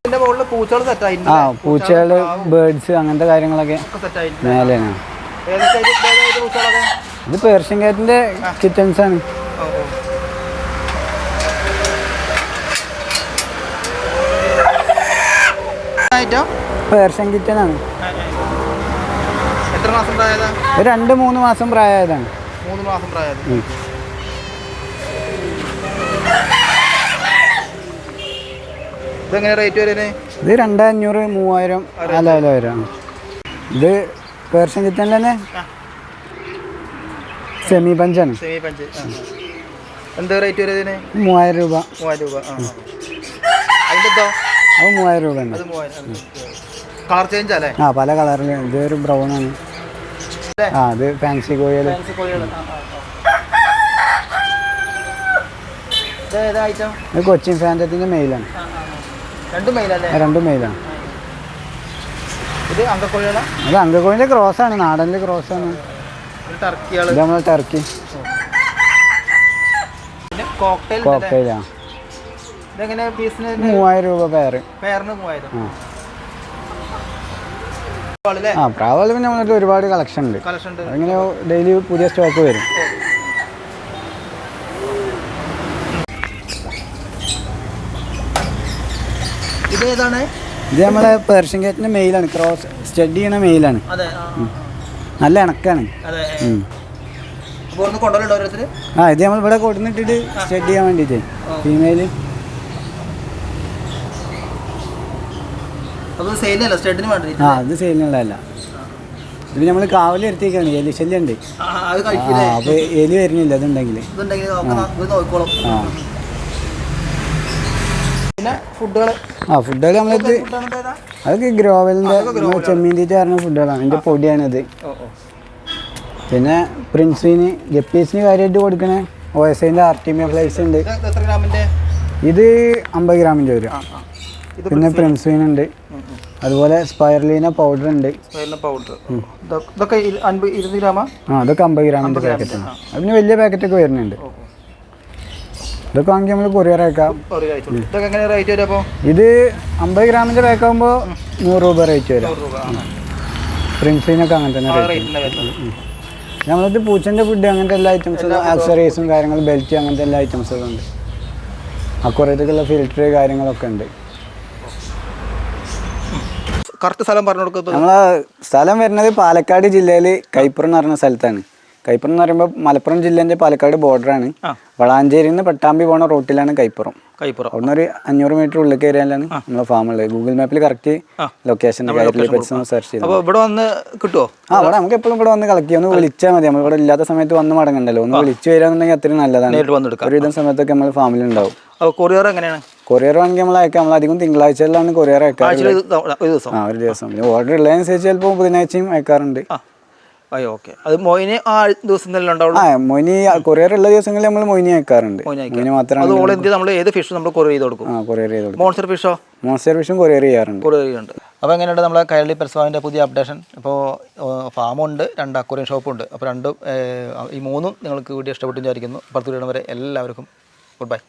ഇതിന്റെ മുകളിൽ പൂച്ചകൾ സെറ്റ് ആയിട്ടുണ്ട് ആ പൂച്ചകൾ ബേർഡ്സ് അങ്ങനത്തെ കാര്യങ്ങളൊക്കെ സെറ്റ് ആയിട്ടുണ്ട്. മേലെയാണ്. ഇത് പേർഷ്യൻ കാറ്റിന്റെ കിറ്റൻസ് ആണ്. പേർഷ്യൻ കിച്ചൺ ആണ്. രണ്ട് മൂന്ന് മാസം പ്രായമായതാണ്. മൂന്ന് മാസം പ്രായത് ഇതെങ്ങനെ റേറ്റ് വരുന്നത് ഇത് രണ്ട് അഞ്ഞൂറ് മൂവായിരം അല്ല അല്ല വരാം. ഇത് പേർഷ്യൻ കിച്ചൺ തന്നെ സെമി പഞ്ചാണ് സെമി പഞ്ച് എന്താ റേറ്റ് വരുന്നതിന് മൂവായിരം രൂപ. മൂവായിരം രൂപ അതിന്റെ അത് മൂവായിരം രൂപ ഉണ്ട് കളർ ചേഞ്ച് അല്ലേ ആ. പല കളറിൽ ഇത് ഒരു ബ്രൗൺ ആണ്. ആ ഇത് ഫാൻസി കോയൽ ഇത് കൊച്ചിൻ ഫാന്റത്തിന്റെ മെയിലാണ് രണ്ടും മെയിലല്ലേ രണ്ടും മെയിലാണ് ഇത് അങ്കക്കോഴികളാ? അത് അങ്കക്കോഴിന്റെ ക്രോസ് ആണ് നാടന്റെ ക്രോസ് ആണ്. ഇത് ടർക്കികൾ. ഇത് നമ്മൾ ടർക്കി. ഇതെങ്ങനെ പീസിന് മൂവായിരം രൂപ പേര് പേരിന് മൂവായിരം. ആ. പ്രാവൽ പിന്നെ ഒരുപാട് കളക്ഷൻ ഉണ്ട്. കളക്ഷൻ ഉണ്ട്. അതിങ്ങനെ ഡെയിലി പുതിയ സ്റ്റോക്ക് വരും. ഇത് ഏതാണ്? ഇത് നമ്മളെ പേർഷ്യൻ ഗേറ്റിന്റെ മെയിലാണ് ക്രോസ് സ്റ്റഡി ചെയ്യണ മെയിലാണ് നല്ല ഇണക്കാണ് ആ ഇത് നമ്മൾ ഇവിടെ കൊടുന്നിട്ടിട്ട് സ്റ്റഡി ചെയ്യാൻ വേണ്ടിട്ട്. ഫീമെയിൽ ആ അത് സെയിലിനുള്ളതല്ല ഇത് നമ്മൾ കാവലി എടുത്തേക്കാണ് എലി ശല്യം ഉണ്ട്. ആ, അത് കഴിക്കില്ലേ അപ്പോൾ എലി വരുന്നില്ല അതുണ്ടെങ്കിൽ. പിന്നെ ഫുഡുകൾ ആ ഫുഡൊക്കെ നമ്മളത് ഏതാ അതൊക്കെ ഗ്രോവലിന്റെ ചെമ്മീൻ തീറ്റ പറഞ്ഞ ഫുഡുകളാണ് എന്റെ പൊടിയാണിത്. പിന്നെ പ്രിൻസിന് ഗപ്പീസിന് കാര്യമായിട്ട് കൊടുക്കണ? ഒ എസ് ഐന്റെ ആർട്ടിമിയ ഫ്ലൈസ് ഉണ്ട്. ഇത് അമ്പത് ഗ്രാമിന്റെ വരും. പിന്നെ പ്രിൻസ്വിൻ ഉണ്ട് അതുപോലെ സ്പൈർലീന പൗഡർ. ഉണ്ട് ഇതൊക്കെ അമ്പത് ഗ്രാമിന്റെ പാക്കറ്റാണ്. അതിന് വലിയ പാക്കറ്റൊക്കെ വരുന്നുണ്ട്. ഓ ഓ. ഇതൊക്കെ വാങ്ങി നമ്മൾ കൊറിയർ അയക്കാം. ഇതൊക്കെ എങ്ങനെ റേറ്റ് വരും അപ്പോൾ ഇത് അമ്പത് ഗ്രാമിന്റെ പാക്ക് ആകുമ്പോൾ നൂറ് രൂപ റേറ്റ് വരും. പ്രിൻസിനൊക്കെ അങ്ങനെ തന്നെ റേറ്റ് നമ്മളത് പൂച്ചന്റെ ഫുഡ് അങ്ങനത്തെ എല്ലാ ഐറ്റംസും ആക്സറീസും കാര്യങ്ങളും ബെൽറ്റ് അങ്ങനത്തെ എല്ലാ ഐറ്റംസും ഉണ്ട്. അക്കുറത്തേക്കുള്ള ഫിൽറ്റർ കാര്യങ്ങളൊക്കെ ഉണ്ട്. കറക്റ്റ് സ്ഥലം പറഞ്ഞു കൊടുക്കുന്നത് നമ്മളെ സ്ഥലം വരുന്നത് പാലക്കാട് ജില്ലയിൽ കൈപ്പുറം എന്ന് പറഞ്ഞ സ്ഥലത്താണ്. കൈപ്പുറം എന്ന് പറയുമ്പോൾ മലപ്പുറം ജില്ലേന്റെ പാലക്കാട് ബോർഡറാണ് ആണ്. വളാഞ്ചേരിയിൽ നിന്ന് പട്ടാമ്പി പോണ റോട്ടിലാണ് കൈപ്പുറം. കൈപ്പുറം. അവിടെ ഒരു അഞ്ഞൂറ് മീറ്റർ ഉള്ളിൽ കയറിയാലാണ് നമ്മളെ ഫാം ഉള്ളത്. ഗൂഗിൾ മാപ്പിൽ കറക്റ്റ് ലൊക്കേഷൻ സെർച്ച് ചെയ്തു ഇവിടെ വന്ന് കിട്ടുമോ ആ അവിടെ നമുക്ക് എപ്പോഴും ഇവിടെ വന്ന് കളക്ട് ചെയ്യാം. ഒന്ന് വിളിച്ചാൽ മതി. നമ്മൾ ഇവിടെ ഇല്ലാത്ത സമയത്ത് വന്ന് മടങ്ങണ്ടല്ലോ. ഒന്ന് വിളിച്ചു വരാന്നുണ്ടെങ്കിൽ അത്രയും നല്ലതാണ്. ഒരുവിധം സമയത്തൊക്കെ നമ്മൾ ഫാമിലി ഉണ്ടാവും. കൊറിയർ എങ്ങനെയാണ്? കൊറിയർ വേണമെങ്കിൽ നമ്മൾ അയക്കാം. നമ്മൾ അധികം തിങ്കളാഴ്ചകളിലാണ് കൊറിയർ അയക്കാറ് ആഴ്ചയിൽ ഒരു ദിവസം. ആ ഒരു ദിവസം. പിന്നെ ഓർഡർ ഉള്ളതനുസരിച്ച് ചിലപ്പോൾ ബുധനാഴ്ചയും അയക്കാറുണ്ട്. അയ്യോ ഓക്കെ. അത് മോയിന് ആ ദിവസം തന്നെ ഉണ്ടാവുള്ളൂ? ആ മൊയിനി കൊറിയർ ഉള്ള ദിവസങ്ങളിൽ നമ്മൾ മൊയിനി അയക്കാറുണ്ട്. മോയിന്. മൊയിനി അത് ഓൾ ഇന്ത്യ നമ്മൾ ഏത് ഫിഷ് നമ്മൾ കൊറിയർ ചെയ്ത് കൊടുക്കും. ആ കൊറിയർ ചെയ്ത് കൊടുക്കും. മോൺസ്റ്റർ ഫിഷോ മോൺസ്റ്റർ ഫിഷും കൊറിയർ ചെയ്യാറുണ്ട്. കൊറിയർ ചെയ്യുന്നുണ്ട് അപ്പോൾ എങ്ങനെയുണ്ട് നമ്മളെ കൈരളി പെർസ്വാവിന്റെ പുതിയ അപ്ഡേഷൻ ഇപ്പോൾ ഫാമുണ്ട് രണ്ട് അക്വറിയം ഷോപ്പുണ്ട് അപ്പോൾ രണ്ടും ഈ മൂന്നും നിങ്ങൾക്ക് വീഡിയോ ഇഷ്ടപ്പെട്ടു വിചാരിക്കുന്നു. പത്ത് വീടും വരെ എല്ലാവർക്കും ഗുഡ് ബൈ